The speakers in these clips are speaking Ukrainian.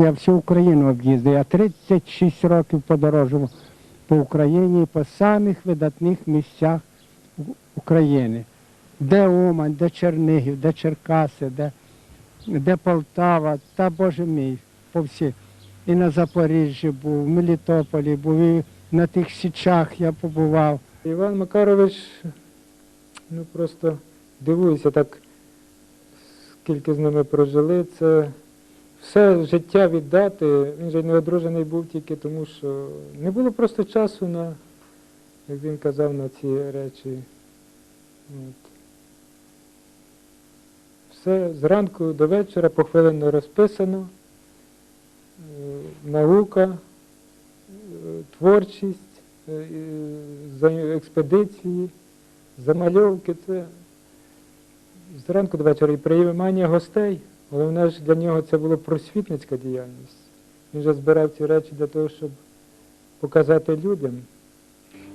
Я всю Україну об'їздив. Я 36 років подорожував по Україні по самих видатних місцях України. Де Умань, де Чернігів, де Черкаси, де, де Полтава, та Боже мій, по всі. І на Запоріжжі був, в Мелітополі був, і на тих січах я побував. Іван Макарович, ну просто дивуюся так, скільки з ними прожили. Це все життя віддати. Він же не одружений був тільки тому, що не було просто часу на, як він казав, на ці речі. От. Все зранку до вечора похвилено розписано. Е, Наука, е, творчість, е, експедиції, замальовки. Це зранку до вечора і приймання гостей. Головне ж для нього це була просвітницька діяльність. Він же збирав ці речі для того, щоб показати людям.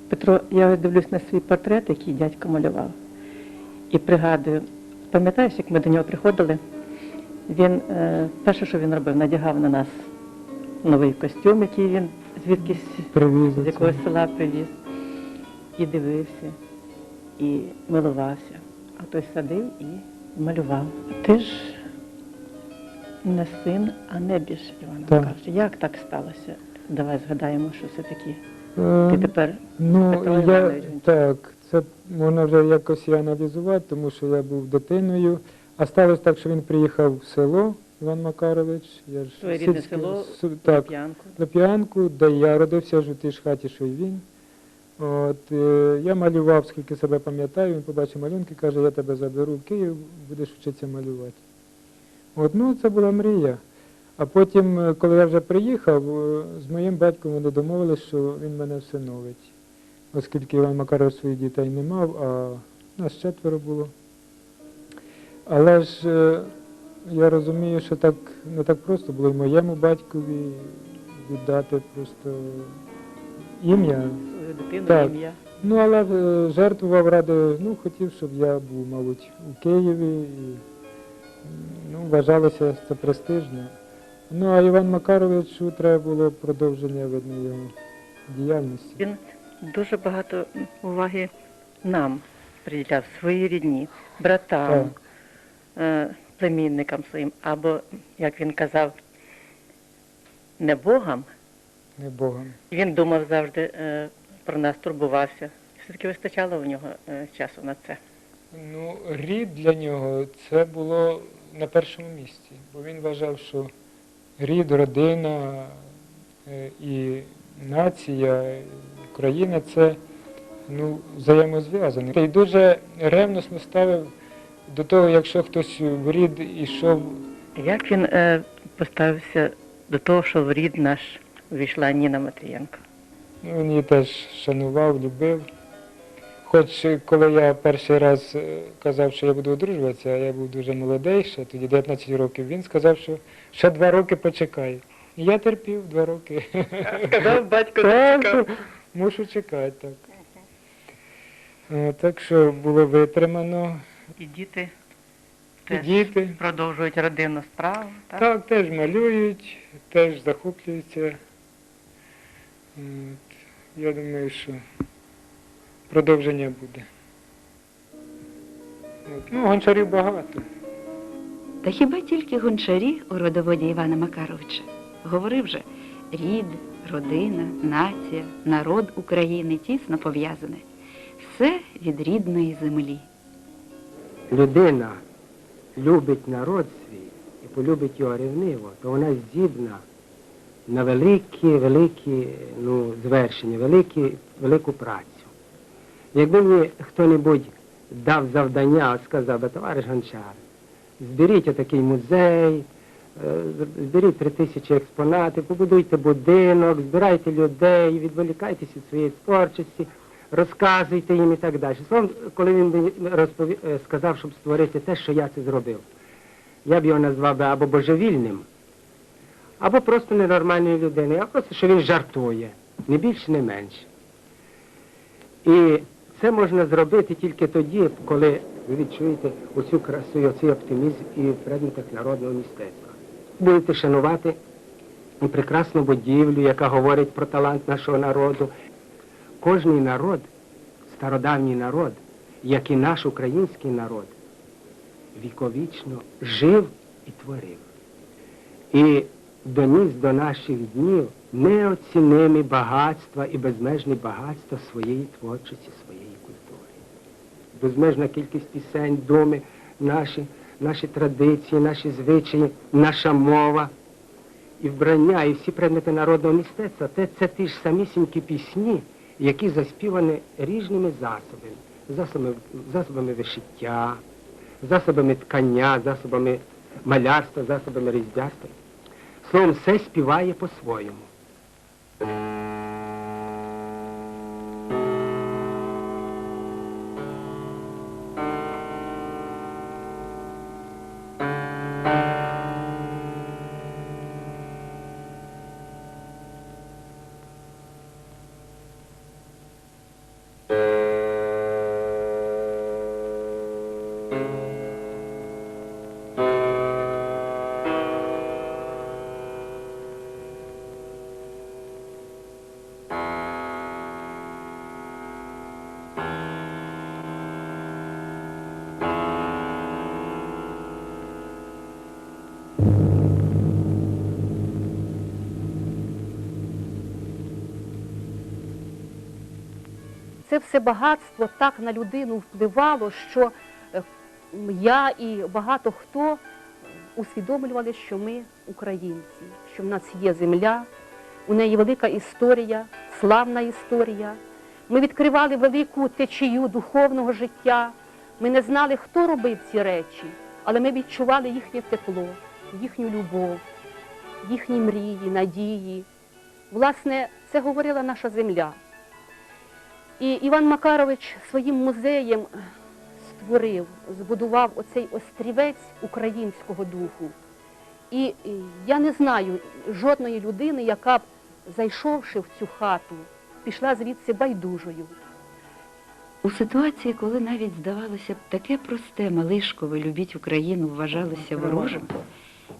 Петро, я дивлюсь на свій портрет, який дядько малював, і пригадую, пам'ятаєш, як ми до нього приходили? Він е, перше, що він робив, надягав на нас новий костюм, який він звідкись Привіз з якогось села привіз, і дивився, і милувався. А той садив і малював. Ти ж не син, а небіж, Івана Так. Макаровича. Як так сталося? Давай згадаємо, що все-таки Е, ти тепер Ну, Петро я, Іванович. так, це можна вже якось і аналізувати, тому що я був дитиною. А сталося так, що він приїхав в село, Іван Макарович. Я ж Твоє рідне сільське- село, с- так, п'янку. Лип'янку, де я родився ж у тій ж хаті, що й він. От, е, я малював, скільки себе пам'ятаю, він побачив малюнки, каже, я тебе заберу в Київ, будеш вчитися малювати. От, ну, це була мрія. А потім, е, коли я вже приїхав, е, з моїм батьком вони домовилися, що він мене всиновить. Оскільки Іван Макарович своїх дітей не мав, а нас четверо було. Але ж е, я розумію, що так не так просто було і моєму батькові віддати просто ім'я. Так. ім'я. Ну, але жертвував ради, ну, хотів, щоб я був, мабуть, у Києві і ну, вважалося це престижно. Ну, а Іван Макаровичу треба було продовження, видно, його діяльності. Він дуже багато уваги нам приділяв, своїй рідні, братам, е, племінникам своїм, або, як він казав, не Богом. Не Богом. Він думав завжди е, про нас, турбувався. Все-таки вистачало у нього е, часу на це. Ну, рід для нього це було на першому місці, бо він вважав, що рід, родина е, і нація, країна це ну, взаємозв'язані. І дуже ревносно ставив до того, якщо хтось в рід ішов, Як він е, поставився до того, що в рід наш увійшла Ніна Матвієнко? ну, він її теж шанував, любив. Хоч коли я перший раз е, казав, що я буду одружуватися, а я був дуже молодий, ще тоді 19 років, він сказав, що ще два роки почекай. І я терпів два роки. Сказав батько, Так, мушу чекати, так. Е, Так що було витримано. І діти І діти. продовжують родинну справу. Так? Так, теж малюють, теж захоплюються. От, Я думаю, що продовження буде. От, Ну, гончарів багато. Та хіба тільки гончарі у родоводі Івана Макаровича? Говорив же, рід, родина, нація, народ України тісно пов'язане. Все від рідної землі. людина любить народ свій і полюбить його ревниво, то вона здібна на великі, великі ну, звершення, великі, велику працю. Якби мені хто-небудь дав завдання, сказав би, товариш Гончар, зберіть отакий музей, е, зберіть три тисячі експонатів, побудуйте будинок, збирайте людей, відволікайтеся від своєї творчості, розказуйте їм і так далі. Словом, коли він мені розпові... е, сказав, щоб створити те, що я це зробив, я б його назвав би або божевільним, або просто ненормальною людиною, а просто, що він жартує, не більше, не менше. І це можна зробити тільки тоді, коли ви відчуєте оцю красу, і оцей оптимізм і в предметах народного мистецтва. Будете шанувати і прекрасну будівлю, яка говорить про талант нашого народу. Кожний народ, стародавній народ, як і наш український народ, віковічно жив і творив. І доніс до наших днів неоцінимі багатства і безмежні багатства своєї творчості, своєї. Безмежна кількість пісень, думи, наші, наші традиції, наші звичаї, наша мова і вбрання, і всі предмети народного мистецтва це, це ті ж самісінькі пісні, які заспівані різними засобами, засобами, засобами вишиття, засобами ткання, засобами малярства, засобами різдвярства. Словом, все співає по-своєму. Це все багатство так на людину впливало, що я і багато хто усвідомлювали, що ми українці, що в нас є земля, у неї велика історія, славна історія. Ми відкривали велику течію духовного життя. Ми не знали, хто робив ці речі, але ми відчували їхнє тепло, їхню любов, їхні мрії, надії. Власне, це говорила наша земля. І Іван Макарович своїм музеєм створив, збудував оцей острівець українського духу. І і я не знаю жодної людини, яка б, зайшовши в цю хату, пішла звідси байдужою. У ситуації, коли навіть здавалося б таке просте малишкове любіть Україну вважалося ворожим,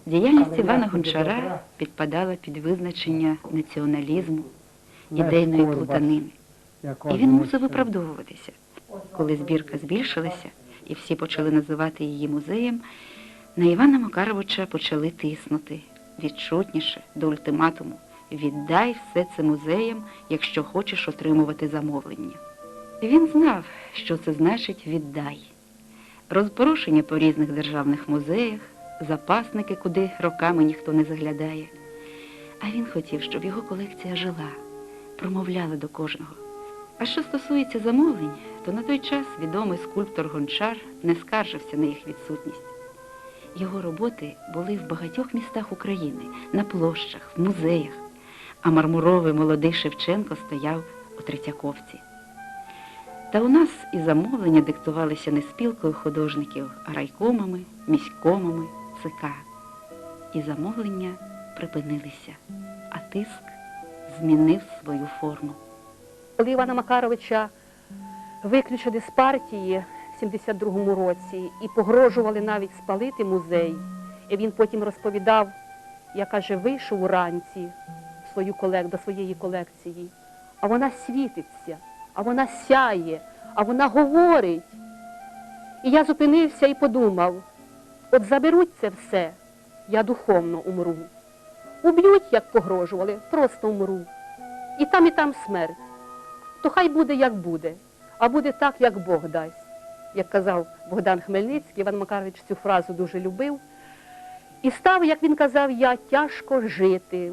діяльність Івана Гончара підпадала під визначення націоналізму, ідейної плутанини. І він мусив виправдовуватися. Коли збірка збільшилася і всі почали називати її музеєм, на Івана Макаровича почали тиснути відчутніше до ультиматуму віддай все це музеям, якщо хочеш отримувати замовлення. Він знав, що це значить віддай. Розпорошення по різних державних музеях, запасники, куди роками ніхто не заглядає. А він хотів, щоб його колекція жила, промовляла до кожного. А що стосується замовлень, то на той час відомий скульптор Гончар не скаржився на їх відсутність. Його роботи були в багатьох містах України, на площах, в музеях, а мармуровий молодий Шевченко стояв у Третьяковці. Та у нас і замовлення диктувалися не спілкою художників, а райкомами, міськомами, ЦК. І замовлення припинилися, а тиск змінив свою форму. Коли Івана Макаровича виключили з партії в 72-му році і погрожували навіть спалити музей, і він потім розповідав, я каже, вийшов уранці свою колек, до своєї колекції, а вона світиться, а вона сяє, а вона говорить. І я зупинився і подумав, от заберуть це все, я духовно умру. Уб'ють, як погрожували, просто умру. І там, і там смерть то хай буде, як буде, а буде так, як Бог дасть. Як казав Богдан Хмельницький, Іван Макарович цю фразу дуже любив. І став, як він казав, я тяжко жити.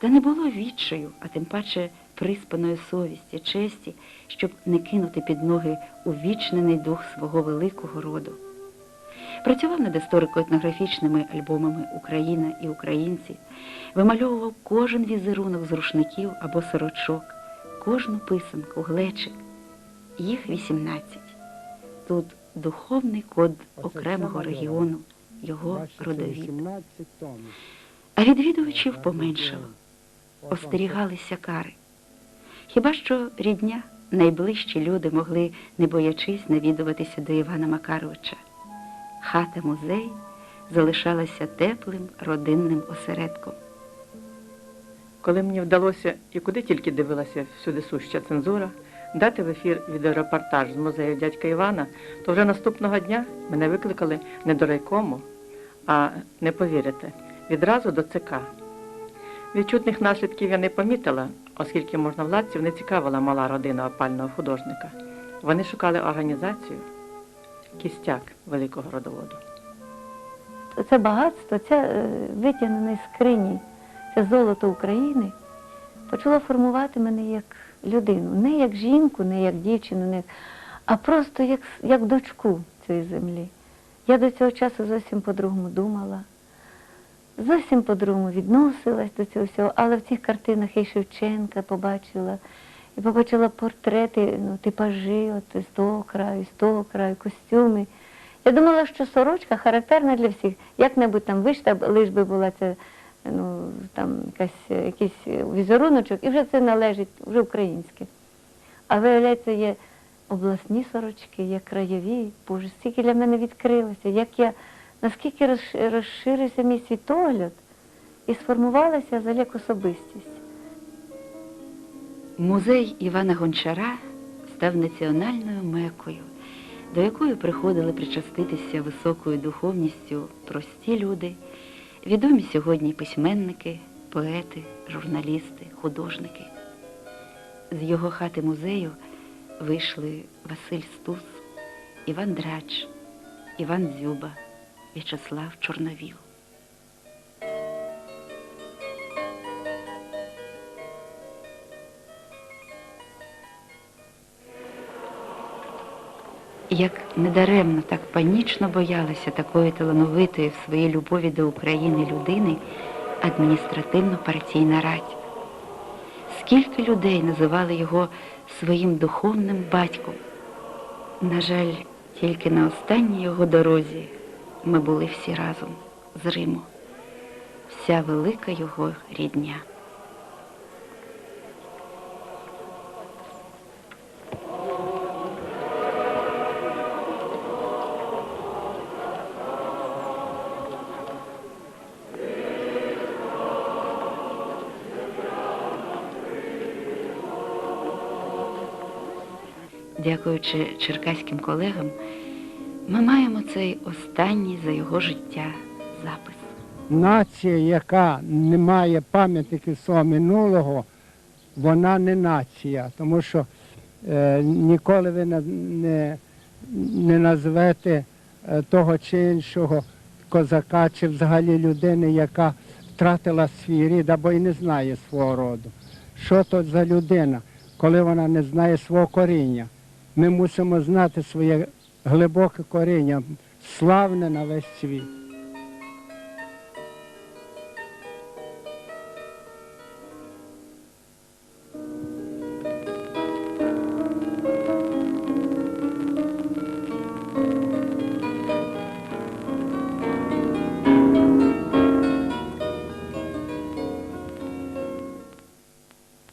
Та не було відчаю, а тим паче приспаної совісті, честі, щоб не кинути під ноги увічнений дух свого великого роду. Працював над історико-етнографічними альбомами Україна і українці, вимальовував кожен візерунок з рушників або сорочок, кожну писанку, глечик. Їх 18. Тут духовний код окремого регіону, його родовід. А відвідувачів поменшало, остерігалися кари. Хіба що рідня, найближчі люди могли, не боячись, навідуватися до Івана Макаровича. Хата музей залишалася теплим родинним осередком. Коли мені вдалося, і куди тільки дивилася всюди суща цензура, дати в ефір відеорепортаж з музею дядька Івана, то вже наступного дня мене викликали не до райкому, а не повірите, відразу до ЦК. Відчутних наслідків я не помітила, оскільки можновладців не цікавила мала родина опального художника. Вони шукали організацію, кістяк великого родоводу. це багатство, це е, витягнене з скрині, золото України, почало формувати мене як людину, не як жінку, не як дівчину, не а просто як, як дочку цієї землі. Я до цього часу зовсім по-другому думала, зовсім по-другому відносилась до цього всього, але в цих картинах і Шевченка побачила, і побачила портрети, ну, типажі, от з того краю, з того краю, костюми. Я думала, що сорочка характерна для всіх. Як-небудь там вишта, лиш би була ця, ну, там якась, якийсь візеруночок, і вже це належить, вже українське. А виявляється, є обласні сорочки, є краєві. Боже, стільки для мене відкрилося, як я, наскільки розширився мій світогляд і сформувалася взагалі як особистість. Музей Івана Гончара став національною мекою, до якої приходили причаститися високою духовністю прості люди, відомі сьогодні письменники, поети, журналісти, художники. З його хати музею вийшли Василь Стус, Іван Драч, Іван Дзюба, В'ячеслав Чорновіл. Як недаремно так панічно боялася такої талановитої в своїй любові до України людини адміністративно-партійна радь. Скільки людей називали його своїм духовним батьком. На жаль, тільки на останній його дорозі ми були всі разом з Риму, вся велика його рідня. Дякуючи черкаським колегам, ми маємо цей останній за його життя запис. Нація, яка не має пам'ятників свого минулого, вона не нація, тому що е, ніколи ви не, не, назвете е, того чи іншого козака, чи взагалі людини, яка втратила свій рід або і не знає свого роду. Що то за людина, коли вона не знає свого коріння? Ми мусимо знати своє глибоке коріння, славне на весь світ.